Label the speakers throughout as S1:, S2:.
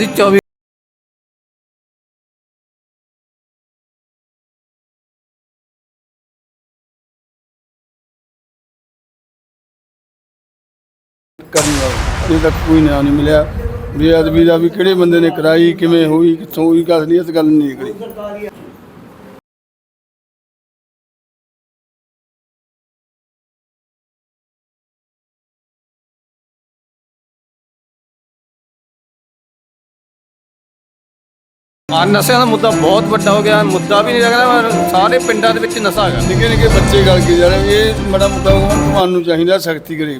S1: ਅਸੀਂ 24
S2: ਕਰਨ ਦਾ ਅਜੇ ਤੱਕ ਕੋਈ ਨਿਆਂ ਨਹੀਂ ਮਿਲਿਆ। ਬੇਅਦਬੀ ਦਾ ਵੀ ਕਿਹੜੇ ਬੰਦੇ ਨੇ ਕਰਾਈ, ਕਿਵੇਂ ਹੋਈ, ਕਿੱਥੋਂ ਹੋਈ ਗੱਲ ਨਹੀਂ ਇਸ ਗੱਲ ਨਹੀਂ ਨਿਕਲੀ।
S1: ਆ ਨਸ਼ਿਆਂ ਦਾ ਮੁੱਦਾ ਬਹੁਤ ਵੱਡਾ ਹੋ ਗਿਆ, ਮੁੱਦਾ ਵੀ ਨਹੀਂ ਲੱਗਦਾ ਸਾਰੇ ਪਿੰਡਾਂ ਦੇ ਵਿੱਚ ਨਸ਼ਾ ਹੈਗਾ।
S2: ਨਿੱਕੇ ਨਿੱਕੇ ਬੱਚੇ ਗੱਲ ਕੀ ਜਾ ਰਹੇ ਇਹ ਬੜਾ ਮੁੱਦਾ ਤੁਹਾਨੂੰ ਚਾਹੀਦਾ, ਸਖਤੀ ਕਰੇ।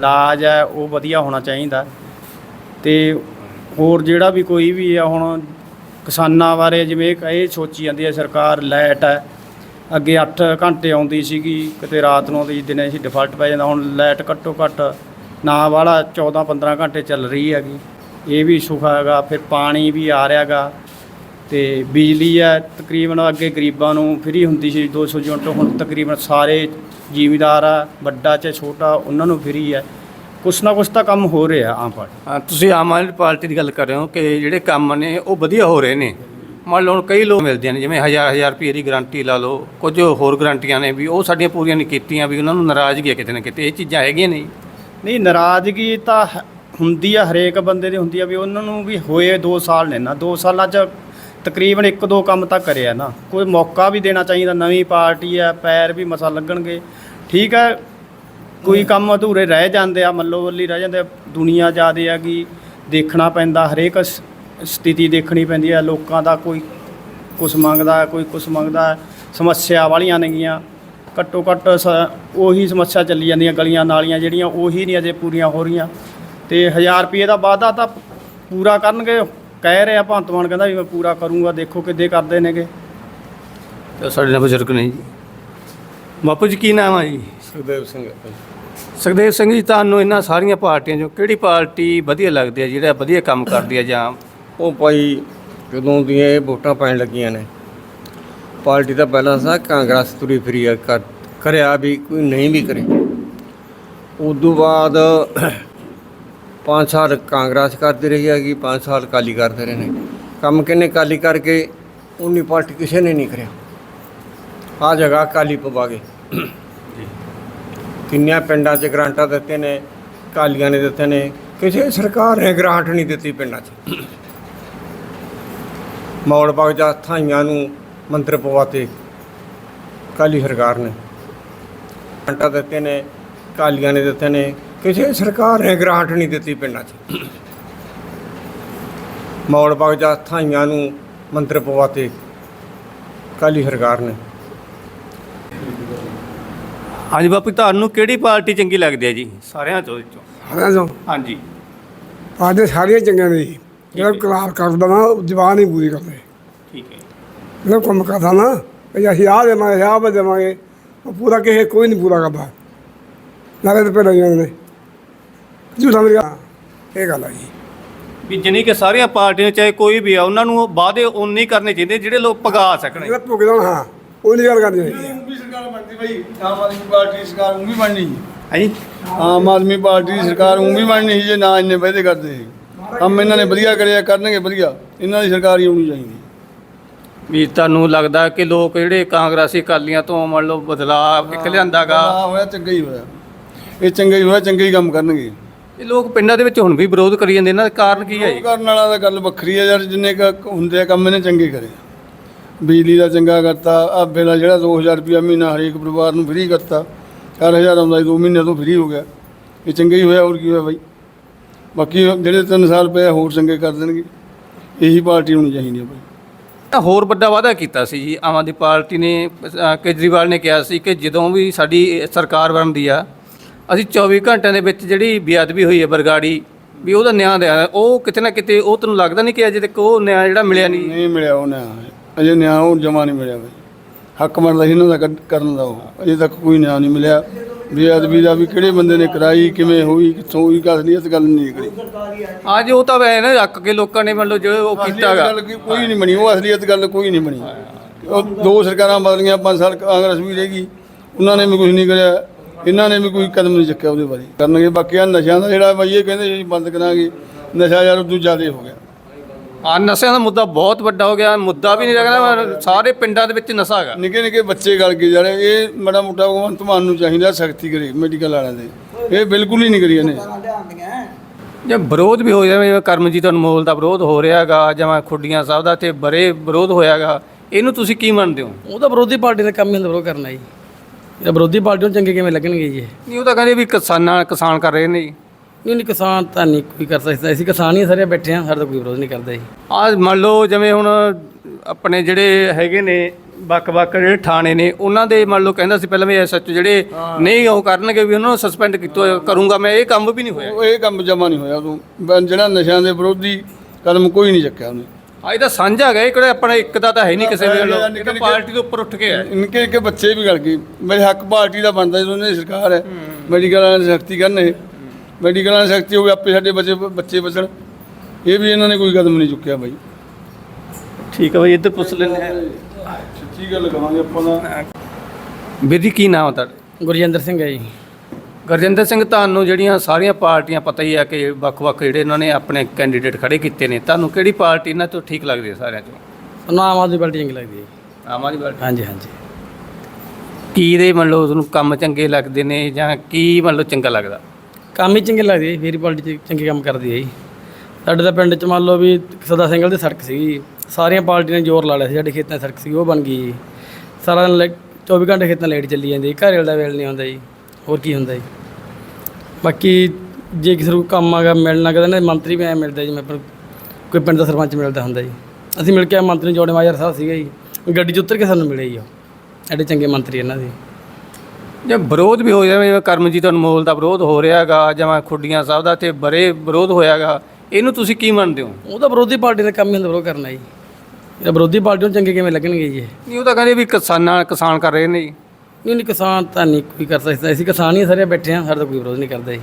S3: ਇਲਾਜ ਹੈ, ਉਹ ਵਧੀਆ ਹੋਣਾ ਚਾਹੀਦਾ। ਤੇ ਹੋਰ ਜਿਹੜਾ ਵੀ ਕੋਈ ਵੀ ਆ, ਹੁਣ ਕਿਸਾਨਾਂ ਬਾਰੇ ਜਿਵੇਂ ਇਹ- ਇਹ ਸੋਚੀ ਜਾਂਦੀ ਹੈ, ਸਰਕਾਰ ਲਾਈਟ ਹੈ। ਅੱਗੇ 8 ਘੰਟੇ ਆਉਂਦੀ ਸੀਗੀ, ਕਿਤੇ ਰਾਤ ਨੂੰ ਆਉਂਦੀ ਦਿਨੇ ਸੀ ਡਿਫਾਲਟ ਪੈ ਜਾਂਦਾ। ਹੁਣ ਲਾਈਟ ਘੱਟੋ ਘੱਟ ਨਾ ਵਾਲਾ 14 15 ਘੰਟੇ ਚੱਲ ਰਹੀ ਹੈਗੀ। ਇਹ ਵੀ ਸੁੱਖ ਹੈਗਾ, ਫਿਰ ਪਾਣੀ ਵੀ ਆ ਰਿਹਾਗਾ ਤੇ ਬਿਜਲੀ ਹੈ, ਤਕਰੀਬਨ ਅੱਗੇ ਗਰੀਬਾਂ ਨੂੰ ਫ੍ਰੀ ਹੁੰਦੀ ਸੀ 200 ਯੂਨਿਟ, ਹੁਣ ਤਕਰੀਬਨ ਸਾਰੇ ਜ਼ਿਮੀਦਾਰ ਆ ਵੱਡਾ ਚਾਹੇ ਛੋਟਾ ਉਹਨਾਂ ਨੂੰ ਫ੍ਰੀ ਹੈ ਕੁਛ ਨਾ ਕੁਛ ਤਾਂ ਕੰਮ ਹੋ ਰਿਹਾ ਆਮ ਪਾਰਟੀ।
S1: ਹਾਂ, ਤੁਸੀਂ ਆਮ ਆਦਮੀ ਪਾਰਟੀ ਦੀ ਗੱਲ ਕਰ ਰਹੇ ਹੋ ਕਿ ਜਿਹੜੇ ਕੰਮ ਨੇ ਉਹ ਵਧੀਆ ਹੋ ਰਹੇ ਨੇ। ਮੰਨ ਲਓ ਹੁਣ ਕਈ ਲੋਕ ਮਿਲਦੇ ਨੇ ਜਿਵੇਂ ਹਜ਼ਾਰ ਹਜ਼ਾਰ ਰੁਪਏ ਦੀ ਗਾਰੰਟੀ ਲਾ ਲਓ ਕੁਝ ਹੋਰ ਗਾਰੰਟੀਆਂ ਨੇ ਵੀ ਉਹ ਸਾਡੀਆਂ ਪੂਰੀਆਂ ਨਹੀਂ ਕੀਤੀਆਂ ਵੀ ਉਹਨਾਂ ਨੂੰ ਨਾਰਾਜ਼ਗੀ ਹੈ ਕਿਤੇ ਨਾ ਕਿਤੇ ਇਹ ਚੀਜ਼ਾਂ ਹੈਗੀਆਂ ਨਹੀਂ।
S3: ਨਹੀਂ ਨਾਰਾਜ਼ਗੀ ਤਾਂ ਹ- ਹੁੰਦੀ ਆ ਹਰੇਕ ਬੰਦੇ ਦੀ ਹੁੰਦੀ ਆ ਵੀ ਉਹਨਾਂ ਨੂੰ ਵੀ ਹੋਏ 2 ਸਾਲ ਨੇ ਨਾ 2 ਸਾਲਾਂ 'ਚ ਤਕਰੀਬਨ ਇੱਕ ਦੋ ਕੰਮ ਤਾਂ ਕਰਿਆ ਨਾ। ਕੋਈ ਮੌਕਾ ਵੀ ਦੇਣਾ ਚਾਹੀਦਾ, ਨਵੀਂ ਪਾਰਟੀ ਆ, ਪੈਰ ਵੀ ਮਸਾ ਲੱਗਣਗੇ। ਠੀਕ ਹੈ ਕੋਈ ਕੰਮ ਅਧੂਰੇ ਰਹਿ ਜਾਂਦੇ ਆ ਮੱਲੋ ਵੱਲੀ ਰਹਿ ਜਾਂਦੇ ਆ, ਦੁਨੀਆ ਜ਼ਿਆਦੇ ਆ ਕਿ ਦੇਖਣਾ ਪੈਂਦਾ, ਹਰੇਕ ਸ- ਸਥਿਤੀ ਦੇਖਣੀ ਪੈਂਦੀ ਆ, ਲੋਕਾਂ ਦਾ ਕੋਈ ਕੁਛ ਮੰਗਦਾ, ਕੋਈ ਕੁਛ ਮੰਗਦਾ, ਸਮੱਸਿਆ ਵਾਲੀਆਂ ਨੇਗੀਆਂ ਘੱਟੋ ਘੱਟ ਸ- ਉਹੀ ਸਮੱਸਿਆ ਚੱਲੀ ਜਾਂਦੀਆਂ, ਗਲੀਆਂ ਨਾਲੀਆਂ ਜਿਹੜੀਆਂ, ਉਹੀ ਨਹੀਂ ਅਜੇ ਪੂਰੀਆਂ ਹੋ ਰਹੀਆਂ। ਤੇ 1000 ਰੁਪਏ ਦਾ ਵਾਅਦਾ ਤਾਂ ਪੂਰਾ ਕਰਨਗੇ। ਕਹਿ ਰਹੇ ਆ ਭਗਵੰਤ ਮਾਨ ਕਹਿੰਦਾ ਵੀ ਮੈਂ ਪੂਰਾ ਕਰੂੰਗਾ ਦੇਖੋ ਕਿੱਦੇ ਕਰਦੇ ਨੇਗੇ।
S1: ਤੇ ਸਾਡੇ ਨਾਲ ਬਜ਼ੁਰਗ ਨੇ ਜੀ। ਬਾਪੂ ਜੀ ਕੀ ਨਾਮ ਆ ਜੀ?
S2: ਸੁਖਦੇਵ ਸਿੰਘ
S1: ਸੁਖਦੇਵ ਸਿੰਘ ਜੀ ਤੁਹਾਨੂੰ ਇਹਨਾਂ ਸਾਰੀਆਂ ਪਾਰਟੀਆਂ ਚੋਂ ਕਿਹੜੀ ਪਾਰਟੀ ਵਧੀਆ ਲੱਗਦੀ ਹੈ ਜਿਹੜਾ ਵਧੀਆ ਕੰਮ ਕਰਦੀ ਹੈ ਜਾਂ
S4: ਉਹ ਭਾਈ ਜਦੋਂ ਦੀਆਂ ਇਹ ਵੋਟਾਂ ਪੈਣ ਲੱਗੀਆਂ ਨੇ ਪਾਰਟੀ ਤਾਂ ਪਹਿਲਾਂ ਸਾ ਕਾਂਗਰਸ ਤੁਰੀ ਫਿਰੀ ਆ ਕਰ ਕਰਿਆ ਵੀ ਕੋਈ ਨਹੀਂ ਵੀ ਕਰੇ। ਉਦੋਂ ਬਾਅਦ 5 ਸਾਲ ਕਾਂਗਰਸ ਕਰਦੀ ਰਹੀ ਹੈਗੀ 5 ਸਾਲ ਕਾਲੀ ਕਰਦੇ ਰਹੇ ਨੇ। ਕੰਮ ਕਿੰਨੇ ਕਾਲੀ ਕਰਕੇ ਉਨੀ ਪਾਰਟੀ ਕਿਸੇ ਨੇ ਨਹੀਂ ਕਰਿਆ। ਆ ਜਗ੍ਹਾ ਕਾਲੀ ਪਵਾ ਗਏ ਕਿੰਨਿਆਂ ਪਿੰਡਾਂ 'ਚ ਗ੍ਰਾਂਟਾਂ ਦਿੱਤੇ ਨੇ ਕਾਲੀਆਂ ਨੇ ਦਿੱਤੇ ਨੇ ਕਿਸੇ ਸਰਕਾਰ ਨੇ ਗ੍ਰਾਂਟ ਨਹੀਂ ਦਿੱਤੀ ਪਿੰਡਾਂ 'ਚ। ਮੌੜ ਬਾਗ ਜਾਂ ਥਾਈਆਂ ਨੂੰ ਮੰਤਰ ਪਵਾਤੇ ਕਾਲੀ ਸਰਕਾਰ ਨੇ। ਗ੍ਰਾਂਟਾਂ ਦਿੱਤੇ ਨੇ ਕਾਲੀਆਂ ਨੇ ਦਿੱਤੇ ਨੇ ਕਿਸੇ ਸਰਕਾਰ ਨੇ ਗ੍ਰਾਂਟ ਨਹੀਂ ਦਿੱਤੀ ਪਿੰਡਾਂ 'ਚ। ਮੌੜ ਬਾਗ ਜਾਂ ਥਾਈਆਂ ਨੂੰ ਮੰਤਰ ਪਵਾਤੇ ਕਾਲੀ ਸਰਕਾਰ ਨੇ।
S1: ਹਾਂਜੀ ਬਾਪੂ ਤੁਹਾਨੂੰ ਕਿਹੜੀ ਪਾਰਟੀ ਚੰਗੀ ਲੱਗਦੀ ਹੈ ਜੀ? ਸਾਰਿਆਂ ਚੋਂ ਵਿੱਚੋਂ।
S5: ਸਾਰਿਆਂ ਤੋਂ
S1: ਹਾਂਜੀ।
S5: ਪਾਰਟੀ ਸਾਰੀਆਂ ਚੰਗੀਆਂ ਨੇ ਜੀ। ਜਿਹੜਾ ਕਲਾਰ ਕਰਦਾ ਨਾ ਉਹ ਜ਼ਬਾਨ ਹੀ ਪੂਰੀ ਕਰਦੇ
S1: ਠੀਕ ਹੈ
S5: ਜਿਹੜਾ ਕੰਮ ਕਰਦਾ ਨਾ ਵੀ ਅਸੀਂ ਆਹ ਦੇਵਾਂਗੇ ਆਹ ਦੇਵਾਂਗੇ ਉਹ ਪੂਰਾ ਕਿਸੇ ਕੋਈ ਨਹੀਂ ਪੂਰਾ ਕਰਦਾ। ਨਾਲੇ ਤੇ ਪਹਿਲਾਂ ਜਾਂਦੇ ਨੇ। ਝੂਠਾ ਮੇਰੀ ਇਹ ਗੱਲ ਆ ਜੀ।
S1: ਵੀ ਜਣੀ ਕਿ ਸਾਰੀਆਂ ਪਾਰਟੀਆਂ ਚਾਹੇ ਕੋਈ ਵੀ ਆ ਉਹਨਾਂ ਨੂੰ ਵਾਅਦੇ ਉਨੇ ਹੀ ਕਰਨੇ ਚਾਹੀਦੇ ਜਿਹੜੇ ਲੋਕ ਪਗਾ ਸਕਣ।
S5: ਜਿਹੜਾ ਭੁਗਦਾ ਹਾਂ ਉਹ ਨਹੀਂ ਗੱਲ ਕਰਨੀ ਚਾਹੀਦੀ।
S2: ਉਹ ਵੀ ਸਰਕਾਰ ਬਣਦੀ ਬਈ ਆਮ ਆਦਮੀ ਪਾਰਟੀ ਦੀ ਸਰਕਾਰ ਉਹ ਵੀ ਬਣਨੀ। ਸੀ।
S1: ਹਾਂਜੀ
S2: ਆਮ ਆਦਮੀ ਪਾਰਟੀ ਦੀ ਸਰਕਾਰ ਉਹ ਵੀ ਬਣਨੀ ਸੀ ਜੇ ਨਾ ਇੰਨੇ ਵਾਅਦੇ ਕਰਦੇ। ਸੀ ਕੰਮ ਇਹਨਾਂ ਨੇ ਵਧੀਆ ਕਰਿਆ ਕਰਨਗੇ ਵਧੀਆ। ਇਹਨਾਂ ਦੀ ਸਰਕਾਰ ਹੀ ਆਉਣੀ ਚਾਹੀਦੀ।
S1: ਵੀ ਤੁਹਾਨੂੰ ਲੱਗਦਾ ਕਿ ਲੋਕ ਜਿਹੜੇ ਕਾਂਗਰਸੀ ਅਕਾਲੀਆਂ ਤੋਂ ਮੰਨ ਲਓ ਬਦਲਾਅ ਇੱਕ ਲਿਆਂਦਾਗਾ
S2: ਹੋਇਆ ਚੰਗਾ ਹੀ ਹੋਇਆ। ਇਹ ਚੰਗਾ ਹੀ ਹੋਇਆ ਚੰਗੇ ਹੀ ਕੰਮ ਕਰਨਗੇ।
S1: ਇਹ ਲੋਕ ਪਿੰਡਾਂ ਦੇ ਵਿੱਚ ਹੁਣ ਵੀ ਵਿਰੋਧ ਕਰੀ ਜਾਂਦੇ ਇਹਨਾਂ ਦਾ ਕਾਰਨ ਕੀ ਹੈ ਜੀ?
S2: ਕਰਨ ਵਾਲਾ ਤਾਂ ਗੱਲ ਵੱਖਰੀ ਹੈ ਯਾਰ ਜਿੰਨੇ ਕੁ ਹੁੰਦੇ ਆ ਕੰਮ ਇਹਨੇ ਚੰਗੇ ਕਰੇ। ਬਿਜਲੀ ਦਾ ਚੰਗਾ ਕਰਤਾ ਆ ਬਿੱਲ ਜਿਹੜਾ 2000 ਰੁਪਇਆ ਮਹੀਨਾ ਹਰੇਕ ਪਰਿਵਾਰ ਨੂੰ ਫ੍ਰੀ ਕਰਤਾ 4000 ਆਉਂਦਾ ਸੀ 2 ਮਹੀਨੇ ਤੋਂ ਫ੍ਰੀ ਹੋ ਗਿਆ। ਇਹ ਚੰਗਾ ਹੀ ਹੋਇਆ ਹੋਰ ਕੀ ਹੋਇਆ ਬਾਈ? ਬਾਕੀ ਜਿਹੜੇ 3 ਸਾਲ ਪਏ ਆ, ਹੋਰ ਚੰਗੇ ਕਰ ਦੇਣਗੇ। ਇਹੀ ਪਾਰਟੀ ਹੋਣੀ ਚਾਹੀਦੀ ਹੈ ਬਾਈ।
S1: ਤਾਂ ਹੋਰ ਵੱਡਾ ਵਾਅਦਾ ਕੀਤਾ ਸੀ ਜੀ ਆਮ ਆਦਮੀ ਪਾਰਟੀ ਨੇ ਅ, ਕੇਜਰੀਵਾਲ ਨੇ ਕਿਹਾ ਸੀ ਕਿ ਜਦੋਂ ਵੀ ਸਾਡੀ ਸਰਕਾਰ ਬਣਦੀ ਆ ਅਸੀਂ 24 ਘੰਟਿਆਂ ਦੇ ਵਿੱਚ ਜਿਹੜੀ ਬੇਅਦਬੀ ਹੋਈ ਹੈ ਬਰਗਾੜੀ ਵੀ ਉਹਦਾ ਨਿਆਂ ਦੇਣਾ ਉਹ ਕਿਤੇ ਨਾ ਕਿਤੇ ਉਹ ਤੁਹਾਨੂੰ ਲੱਗਦਾ ਨਹੀਂ ਕਿ ਅਜੇ ਤੱਕ ਉਹ ਨਿਆਂ ਜਿਹੜਾ ਮਿਲਿਆ ਨਹੀਂ?
S2: ਨਹੀਂ ਮਿਲਿਆ ਉਹ ਨਿਆਂ ਅਜੇ ਨਿਆਂ ਉਹ ਜਮਾ ਨਹੀਂ ਮਿਲਿਆ ਬਾਈ। ਹੱਕ ਬਣਦਾ ਸੀ ਇਹਨਾਂ ਦਾ ਕੱਢ- ਕਰਨ ਦਾ ਉਹ ਅਜੇ ਤੱਕ ਕੋਈ ਨਿਆਂ ਨਹੀਂ ਮਿਲਿਆ। ਬੇਅਦਬੀ ਦਾ ਵੀ ਕਿਹੜੇ ਬੰਦੇ ਨੇ ਕਰਾਈ ਕਿਵੇਂ ਹੋਈ ਕਿੱਥੋਂ ਹੋਈ ਕਸ ਨਹੀਂ ਇਸ ਗੱਲ ਨਹੀਂ ਕਰੀ
S1: ਅੱਜ ਉਹ ਤਾਂ ਵੈ ਨਾ ਰੱਖ ਕੇ ਲੋਕਾਂ ਨੇ ਮੰਨ ਲਓ ਜੋ ਉਹ ਕੀਤਾਗਾ
S2: ਗੱਲ ਕੀ- ਕੋਈ ਨਹੀਂ ਬਣੀ ਉਹ ਅਸਲੀਅਤ ਗੱਲ ਕੋਈ ਨਹੀਂ ਬਣੀ। ਉਹ ਦੋ ਸਰਕਾਰਾਂ ਬਦਲੀਆਂ ਪੰਜ ਸਾਲ ਕਾਂਗਰਸ ਵੀ ਰਹੇਗੀ ਉਹਨਾਂ ਨੇ ਵੀ ਕੁਝ ਨਹੀਂ ਕਰਿਆ। ਇਹਨਾਂ ਨੇ ਵੀ ਕੋਈ ਕਦਮ ਨਹੀਂ ਚੱਕਿਆ ਉਹਦੇ ਬਾਰੇ। ਕਰਨਗੇ ਬਾਕੀ ਆ ਨਸ਼ਿਆਂ ਦਾ ਜਿਹੜਾ ਬਾਈ ਇਹ ਕਹਿੰਦੇ ਜੀ ਬੰਦ ਕਰਾਂਗੇ। ਨਸ਼ਾ ਯਾਰ ਉਦੋਂ ਜ਼ਿਆਦਾ ਹੋ ਗਿਆ।
S1: ਆ ਨਸ਼ਿਆਂ ਦਾ ਮੁੱਦਾ ਬਹੁਤ ਵੱਡਾ ਹੋ ਗਿਆ। ਮੁੱਦਾ ਵੀ ਨਹੀਂ ਲੱਗਦਾ ਸਾਰੇ ਪਿੰਡਾਂ ਦੇ ਵਿੱਚ ਨਸ਼ਾ ਹੈਗਾ।
S2: ਨਿੱਕੇ ਨਿੱਕੇ ਬੱਚੇ ਗਲ ਕੇ ਜਾ ਰਹੇ ਇਹ ਮਾੜਾ ਮੋਟਾ ਭਗਵੰਤ ਮਾਨ ਨੂੰ ਚਾਹੀਦਾ ਸਖਤੀ ਕਰੇ ਮੈਡੀਕਲ ਵਾਲਿਆਂ ਦੇ। ਇਹ ਬਿਲਕੁਲ ਹੀ ਨਹੀਂ ਕਰੀ ਇਹਨੇ।
S1: ਜੇ ਵਿਰੋਧ ਵੀ ਹੋ ਜਾਵੇ ਕਰਮਜੀਤ ਅਨਮੋਲ ਦਾ ਵਿਰੋਧ ਹੋ ਰਿਹਾਗਾ ਜਾਂ ਖੁੱਡੀਆਂ ਸਾਹਿਬ ਦਾ ਤੇ ਬਰੇ ਵਿਰੋਧ ਹੋਇਆਗਾ ਇਹਨੂੰ ਤੁਸੀਂ ਕੀ ਮੰਨਦੇ ਹੋ?
S6: ਉਹ ਤਾਂ ਵਿਰੋਧੀ ਪਾਰਟੀ ਦਾ ਕੰਮ ਹੀ ਹੁੰਦਾ ਵਿਰੋਧ ਕਰਨਾ ਜੀ। ਇਹ ਵਿਰੋਧੀ ਪਾਰਟੀ ਨੂੰ ਚੰਗੇ ਕਿਵੇਂ ਲੱਗਣਗੇ ਜੀ ਇਹ?
S1: ਨਹੀਂ ਉਹ ਤਾਂ ਕਹਿੰਦੇ ਵੀ ਕਿਸਾਨਾਂ ਕਿਸਾਨ ਕਰ ਰਹੇ ਨੇ ਜੀ।
S6: ਨਹੀਂ ਨਹੀਂ ਕਿਸਾਨ ਤਾਂ ਨਹੀਂ ਕੋਈ ਕਰ ਸਕਦਾ। ਅਸੀਂ ਕਿਸਾਨ ਹੀ ਸਾਰੇ ਬੈਠੇ ਹਾਂ ਸਾਡਾ ਕੋਈ ਵਿਰੋਧ ਨਹੀਂ ਕਰਦਾ ਜੀ।
S1: ਆ ਮੰਨ ਲਓ ਜਿਵੇਂ ਹੁਣ ਆਪਣੇ ਜਿਹੜੇ ਹੈਗੇ ਨੇ ਵੱਖ-ਵੱਖ ਜਿਹੜੇ ਥਾਣੇ ਨੇ ਉਹਨਾਂ ਦੇ ਮੰਨ ਲਓ ਕਹਿੰਦਾ ਸੀ ਪਹਿਲਾਂ ਵੀ ਐਸਐਚ ਜਿਹੜੇ ਨਹੀਂ ਉਹ ਕਰਨਗੇ ਵੀ ਉਹਨਾਂ ਨੂੰ ਸਸਪੈਂਡ ਕੀਤਾ ਕਰੂੰਗਾ ਮੈਂ ਇਹ ਕੰਮ ਵੀ ਨਹੀਂ ਹੋਇਆ।
S2: ਉਹ ਇਹ ਕੰਮ ਜਮਾ ਨਹੀਂ ਹੋਇਆ ਉਦੋਂ। ਜਿਹੜਾ ਨਸ਼ਿਆਂ ਦੇ ਵਿਰੋਧੀ ਕਦਮ ਕੋਈ ਨਹੀਂ ਚੱਕਿਆ ਉਹਨੇ।
S1: ਅੱਜ ਤਾਂ ਸਾਂਝਾ ਇਹ ਕਿਹੜਾ ਆਪਣਾ ਇੱਕ ਦਾ ਤਾਂ ਹੈ ਨਹੀਂ ਕਿਸੇ ਦੇ ਵੱਲੋਂ। ਇਹ ਤਾਂ ਪਾਰਟੀ ਤੋਂ ਉੱਪਰ ਉੱਠ ਕੇ ਹੈ
S2: ਇਨਕੇ ਇਨਕੇ ਬੱਚੇ ਵੀ ਗਲ ਗਏ। ਮੇਰੇ ਹੱਕ ਪਾਰਟੀ ਦਾ ਬਣਦਾ ਜਦੋਂ ਦੀ ਸਰਕਾਰ ਹੈ। ਮੈਡੀਕਲ ਦੀ ਸਖਤੀ ਕਰਨ ਇਹ। ਮੈਡੀਕਲ ਦੀ ਸਖਤੀ ਹੋਵੇ ਆਪੇ ਸਾਡੇ ਬੱਚੇ ਬੱਚੇ ਬਚਣ ਇਹ ਵੀ ਇਹਨਾਂ ਨੇ ਕੋਈ ਕਦਮ ਨਹੀਂ ਚੁੱਕਿਆ ਬਾਈ।
S1: ਠੀਕ ਹੈ ਬਈ ਇੱਧਰ ਪੁੱਛ ਲੈਂਦੇ ਆ
S2: ਸੱਚੀ ਗੱਲ ਕਹਾਂਗੇ ਆਪਾਂ ਦਾ
S1: ਵੀਰ ਜੀ ਕੀ ਨਾਮ ਹੈ ਤੁਹਾਡਾ?
S6: ਗੁਰਜਿੰਦਰ ਸਿੰਘ ਹੈ ਜੀ।
S1: ਗੁਰਜਿੰਦਰ ਸਿੰਘ ਤੁਹਾਨੂੰ ਜਿਹੜੀਆਂ ਸਾਰੀਆਂ ਪਾਰਟੀਆਂ ਪਤਾ ਹੀ ਆ ਕਿ ਵੱਖ-ਵੱਖ ਜਿਹੜੇ ਇਹਨਾਂ ਨੇ ਆਪਣੇ ਕੈਂਡੀਡੇਟ ਖੜੇ ਕੀਤੇ ਨੇ ਤੁਹਾਨੂੰ ਕਿਹੜੀ ਪਾਰਟੀ ਇਹਨਾਂ ਤੋਂ ਠੀਕ ਲੱਗਦੀ ਹੈ ਸਾਰਿਆਂ ਚੋਂ?
S6: ਨਾ ਆਮ ਆਦਮੀ ਪਾਰਟੀ ਚੰਗੀ ਲੱਗਦੀ ਹੈ।
S1: ਆਮ ਆਦਮੀ ਪਾਰਟੀ?
S6: ਹਾਂਜੀ ਹਾਂਜੀ।
S1: ਕੀ ਦੇ ਮੰਨ ਲਓ ਤੁਹਾਨੂੰ ਕੰਮ ਚੰਗੇ ਲੱਗਦੇ ਨੇ ਜਾਂ ਕੀ ਮੰਨ ਲਓ ਚੰਗਾ ਲੱਗਦਾ?
S6: ਕੰਮ ਹੀ ਚੰਗੇ ਲੱਗਦੇ ਹੀ ਪਾਰਟੀ ਚੰਗੇ ਕੰਮ ਕਰਦੀ ਹੈ ਜੀ। ਸਾਡੇ ਤਾਂ ਪਿੰਡ ਚ ਮੰਨ ਲਓ ਵੀ ਸਦਾ ਸਿੰਘਲ ਦੀ ਸੜਕ ਸੀਗੀ ਸਾਰੀਆਂ ਪਾਰਟੀਆਂ ਨੇ ਜ਼ੋਰ ਲਾ ਲਿਆ ਸੀ ਸਾਡੇ ਖੇਤਾਂ ਦੀ ਸੜਕ ਸੀ ਉਹ ਬਣ ਗਈ ਸਾਰਾ ਦਿਨ ਲਾਈਟ 24 ਘੰਟੇ ਖੇਤਾਂ ਲਾਈਟ ਚੱਲੀ ਜਾਂਦੀ ਘਰ ਵਾਲੇ ਦਾ ਵੇਲ ਨਹੀਂ ਆਉਂਦਾ ਜੀ। ਹੋਰ ਕੀ ਹੁੰਦਾ ਜੀ। ਬਾਕੀ ਜੇ ਕਿਸੇ ਨੂੰ ਕੰਮ ਆਗਾ ਮਿਲਣਾ ਕਦੇ ਨਾ ਮੰਤਰੀ ਵੀ ਐ ਮਿਲਦਾ ਜੀ ਮੈਂ ਪਰ ਕੋਈ ਪਿੰਡ ਦਾ ਸਰਪੰਚ ਮਿਲਦਾ ਹੁੰਦਾ ਜੀ। ਅਸੀਂ ਮਿਲ ਕੇ ਆਏ ਮੰਤਰੀ ਜੋੜੇ ਮਾਜਰ ਸਾਹਿਬ ਸੀਗੇ ਜੀ। ਗੱਡੀ 'ਚ ਉਤਰ ਕੇ ਸਾਨੂੰ ਮਿਲੇ ਜੀ ਉਹ। ਐਡੇ ਚੰਗੇ ਮੰਤਰੀ ਇਹਨਾਂ ਦੇ।
S1: ਜੇ ਵਿਰੋਧ ਵੀ ਹੋ ਜਾਵੇ ਕਰਮਜੀਤ ਅਨਮੋਲ ਦਾ ਵਿਰੋਧ ਹੋ ਰਿਹਾਗਾ ਜਾਂ ਖੁੱਡੀਆਂ ਸਾਹਿਬ ਦਾ ਤੇ ਬਰੇ ਵਿਰੋਧ ਹੋਇਆਗਾ ਇਹਨੂੰ ਤੁਸੀਂ ਕੀ ਮੰਨਦੇ ਹੋ?
S6: ਉਹ ਤਾਂ ਵਿਰੋਧੀ ਪਾਰਟੀ ਦਾ ਕੰਮ ਹੀ ਹੁੰਦਾ ਵਿਰੋਧ ਕਰਨਾ ਜੀ। ਇਹ ਵਿਰੋਧੀ ਪਾਰਟੀ ਨੂੰ ਚੰਗੇ ਕਿਵੇਂ ਲੱਗਣਗੇ ਜੀ ਇਹ?
S1: ਨਹੀਂ ਉਹ ਤਾਂ ਕਹਿੰਦੇ ਵੀ ਕਿਸਾਨਾਂ ਕਿਸਾਨ ਕਰ ਰਹੇ ਨੇ ਜੀ।
S6: ਨਹੀਂ ਨਹੀਂ ਕਿਸਾਨ ਤਾਂ ਨਹੀਂ ਕੋਈ ਕਰ ਸਕਦਾ। ਅਸੀਂ ਕਿਸਾਨ ਹੀ ਸਾਰੇ ਬੈਠੇ ਹਾਂ ਸਾਡਾ ਤਾਂ ਕੋਈ ਵਿਰੋਧ ਨਹੀਂ ਕਰਦਾ ਜੀ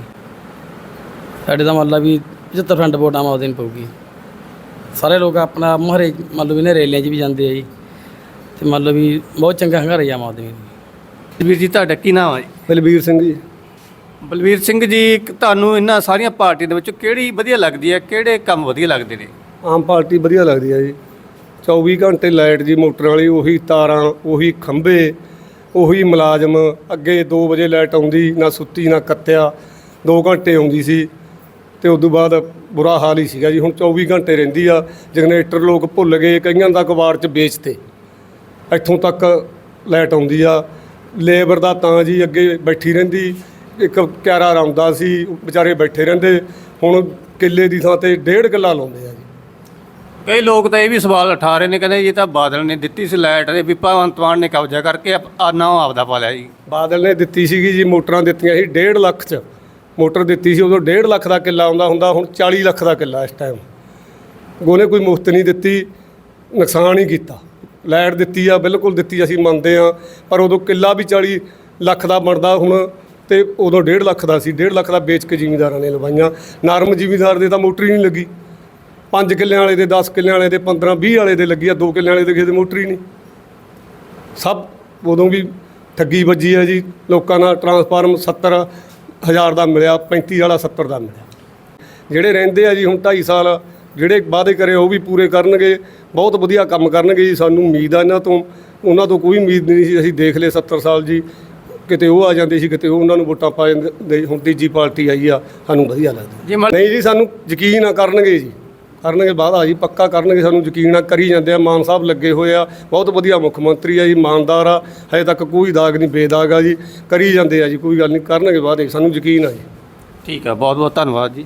S6: ਸਾਡੇ ਦਾ ਮੰਨ ਲਾ ਵੀ 75% ਵੋਟਾਂ ਮਾਉਦੇ ਨੂੰ ਪਊਗੀ। ਸਾਰੇ ਲੋਕ ਆਪਣਾ ਮਹਰੇ ਮੰਨ ਲਓ ਵੀ ਨੇ ਰੈਲੀਆਂ 'ਚ ਵੀ ਜਾਂਦੇ ਆ ਜੀ। ਤੇ ਮੰਨ ਲਓ ਵੀ ਬਹੁਤ ਚੰਗਾ ਹੰਗਾਰਾ ਜੀ ਆਮ ਆਦਮੀ ਨੂੰ।
S1: ਵੀਰ ਜੀ ਤੁਹਾਡਾ ਕੀ ਨਾਮ ਹੈ ਜੀ?
S2: ਬਲਬੀਰ ਸਿੰਘ ਜੀ।
S1: ਬਲਵੀਰ ਸਿੰਘ ਜੀ ਤੁਹਾਨੂੰ ਇਹਨਾਂ ਸਾਰੀਆਂ ਪਾਰਟੀਆਂ ਦੇ ਵਿੱਚੋਂ ਕਿਹੜੀ ਵਧੀਆ ਲੱਗਦੀ ਹੈ ਕਿਹੜੇ ਕੰਮ ਵਧੀਆ ਲੱਗਦੇ ਨੇ?
S7: ਆਮ ਪਾਰਟੀ ਵਧੀਆ ਲੱਗਦੀ ਹੈ ਜੀ। 24 ਘੰਟੇ ਲਾਈਟ ਜੀ ਮੋਟਰ ਵਾਲੀ ਉਹੀ ਤਾਰਾਂ ਉਹੀ ਖੰਭੇ ਉਹੀ ਮੁਲਾਜ਼ਮ ਅੱਗੇ 2 ਵਜੇ ਲਾਈਟ ਆਉਂਦੀ, ਨਾ ਸੁੱਤੀ, ਨਾ ਕੱਤਿਆ। 2 ਘੰਟੇ ਆਉਂਦੀ ਸੀ ਤੇ ਉਸ ਤੋਂ ਬਾਅਦ ਬੁਰਾ ਹਾਲ ਹੀ ਸੀਗਾ ਜੀ। ਹੁਣ 24 ਘੰਟੇ ਰਹਿੰਦੀ ਆ। ਜਨਰੇਟਰ ਲੋਕ ਭੁੱਲ ਗਏ, ਕਈਆਂ ਦਾ ਕਵਾੜ ਚ ਵੇਚਤੇ ਇੱਥੋਂ ਤੱਕ ਲਾਈਟ ਆਉਂਦੀ ਆ। ਲੇਬਰ ਦਾ ਤਾਂ ਜੀ ਅੱਗੇ ਬੈਠੀ ਰਹਿੰਦੀ। ਇੱਕ ਕਿਆਰਾ ਰੌਂਦਾ ਸੀ ਵਿਚਾਰੇ ਬੈਠੇ ਰਹਿੰਦੇ। ਹੁਣ ਕਿੱਲੇ ਦੀ ਥਾਂ ਤੇ ਡੇਢ ਕਿੱਲਾ ਲਾਉਂਦੇ ਆ ਜੀ।
S1: ਕਈ ਲੋਕ ਤਾਂ ਇਹ ਵੀ ਸਵਾਲ ਉਠਾ ਰਹੇ ਨੇ, ਕਹਿੰਦੇ ਇਹ ਤਾਂ ਬਾਦਲ ਨੇ ਦਿੱਤੀ ਸੀ ਲਾਈਟ ਦੇ ਵੀ ਭਗਵੰਤ ਮਾਨ ਨੇ ਕਬਜ਼ਾ ਕਰਕੇ ਆ ਨਾ ਆਪਦਾ ਪਾ ਲਿਆ ਜੀ।
S7: ਬਾਦਲ ਨੇ ਦਿੱਤੀ ਸੀਗੀ ਜੀ, ਮੋਟਰਾਂ ਦਿੱਤੀਆਂ ਸੀ 1.5 ਲੱਖ ਚ ਮੋਟਰ ਦਿੱਤੀ ਸੀ, ਉਦੋਂ 1.5 ਲੱਖ ਦਾ ਕਿੱਲਾ ਆਉਂਦਾ ਹੁੰਦਾ, ਹੁਣ 40 ਲੱਖ ਦਾ ਕਿੱਲਾ ਇਸ ਟਾਈਮ ਉਹਨੇ ਕੋਈ ਮੁਫਤ ਨਹੀਂ ਦਿੱਤੀ, ਨੁਕਸਾਨ ਹੀ ਕੀਤਾ। ਲਾਈਟ ਦਿੱਤੀ ਆ, ਬਿਲਕੁਲ ਦਿੱਤੀ ਅਸੀਂ ਮੰਨਦੇ ਆ ਪਰ ਉਦੋਂ ਕਿੱਲਾ ਵੀ 40 ਲੱਖ ਦਾ ਬਣਦਾ ਹੁਣ ਤੇ ਉਦੋਂ 1.5 ਲੱਖ ਦਾ ਸੀ 1.5 ਲੱਖ ਦਾ ਵੇਚ ਕੇ ਜ਼ਿਮੀਂਦਾਰਾਂ ਨੇ ਲਵਾਈਆਂ। ਨਰਮ ਜ਼ਿਮੀਂਦਾਰ ਦੇ ਤਾਂ ਮੋਟਰ ਹੀ ਨਹੀਂ ਲੱਗੀ। 5 ਕਿੱਲਿਆਂ ਵਾਲੇ ਦੇ 10 ਕਿੱਲਿਆਂ ਵਾਲੇ ਦੇ 15 20 ਵਾਲੇ ਦੇ ਲੱਗੀ ਆ 2 ਕਿੱਲਿਆਂ ਵਾਲੇ ਦੇ ਕਿਸੇ ਦੇ ਮੋਟਰ ਹੀ ਨਹੀਂ। ਸਭ ਉਦੋਂ ਵੀ ਠੱਗੀ ਵੱਜੀ ਹੈ ਜੀ ਲੋਕਾਂ ਨਾਲ ਟਰਾਂਸਫਾਰਮ 70 ਹਜ਼ਾਰ ਦਾ ਮਿਲਿਆ 35 ਵਾਲਾ 70 ਦਾ ਮਿਲਿਆ। ਜਿਹੜੇ ਰਹਿੰਦੇ ਆ ਜੀ ਹੁਣ 2.5 ਸਾਲ ਜਿਹੜੇ ਵਾਅਦੇ ਕਰੇ ਉਹ ਵੀ ਪੂਰੇ ਕਰਨਗੇ ਬਹੁਤ ਵਧੀਆ ਕੰਮ ਕਰਨਗੇ ਜੀ ਸਾਨੂੰ ਉਮੀਦ ਆ ਇਹਨਾਂ ਤੋਂ। ਉਹਨਾਂ ਤੋਂ ਕੋਈ ਉਮੀਦ ਨਹੀਂ ਸੀ ਅਸੀਂ ਦੇਖ ਲਏ 70 ਸਾਲ ਜੀ ਕਿਤੇ ਉਹ ਆ ਜਾਂਦੇ ਸੀ ਕਿਤੇ ਉਹ ਉਹਨਾਂ ਨੂੰ ਵੋਟਾਂ ਪਾ ਜਾਂਦੇ ਹੁਣ ਤੀਜੀ ਪਾਰਟੀ ਆਈ ਆ ਸਾਨੂੰ ਵਧੀਆ ਲੱਗਦਾ। ਨਹੀਂ ਜੀ ਸਾਨੂੰ ਯਕੀਨ ਆ ਕਰਨਗੇ ਜੀ। ਕਰਨਗੇ ਵਾਅਦਾ ਜੀ, ਪੱਕਾ ਕਰਨਗੇ, ਸਾਨੂੰ ਯਕੀਨ ਆ, ਕਰੀ ਜਾਂਦੇ ਆ, ਮਾਨ ਸਾਹਿਬ ਲੱਗੇ ਹੋਏ ਆ। ਬਹੁਤ ਵਧੀਆ ਮੁੱਖ ਮੰਤਰੀ ਆ ਜੀ, ਇਮਾਨਦਾਰ ਆ। ਹਜੇ ਤੱਕ ਕੋਈ ਦਾਗ ਨਹੀਂ, ਬੇਦਾਗ ਆ ਜੀ, ਕਰੀ ਜਾਂਦੇ ਆ ਜੀ, ਕੋਈ ਗੱਲ ਨਹੀਂ, ਕਰਨਗੇ ਵਾਅਦੇ ਸਾਨੂੰ ਯਕੀਨ ਆ ਜੀ।
S1: ਠੀਕ ਆ ਬਹੁਤ ਬਹੁਤ ਧੰਨਵਾਦ ਜੀ।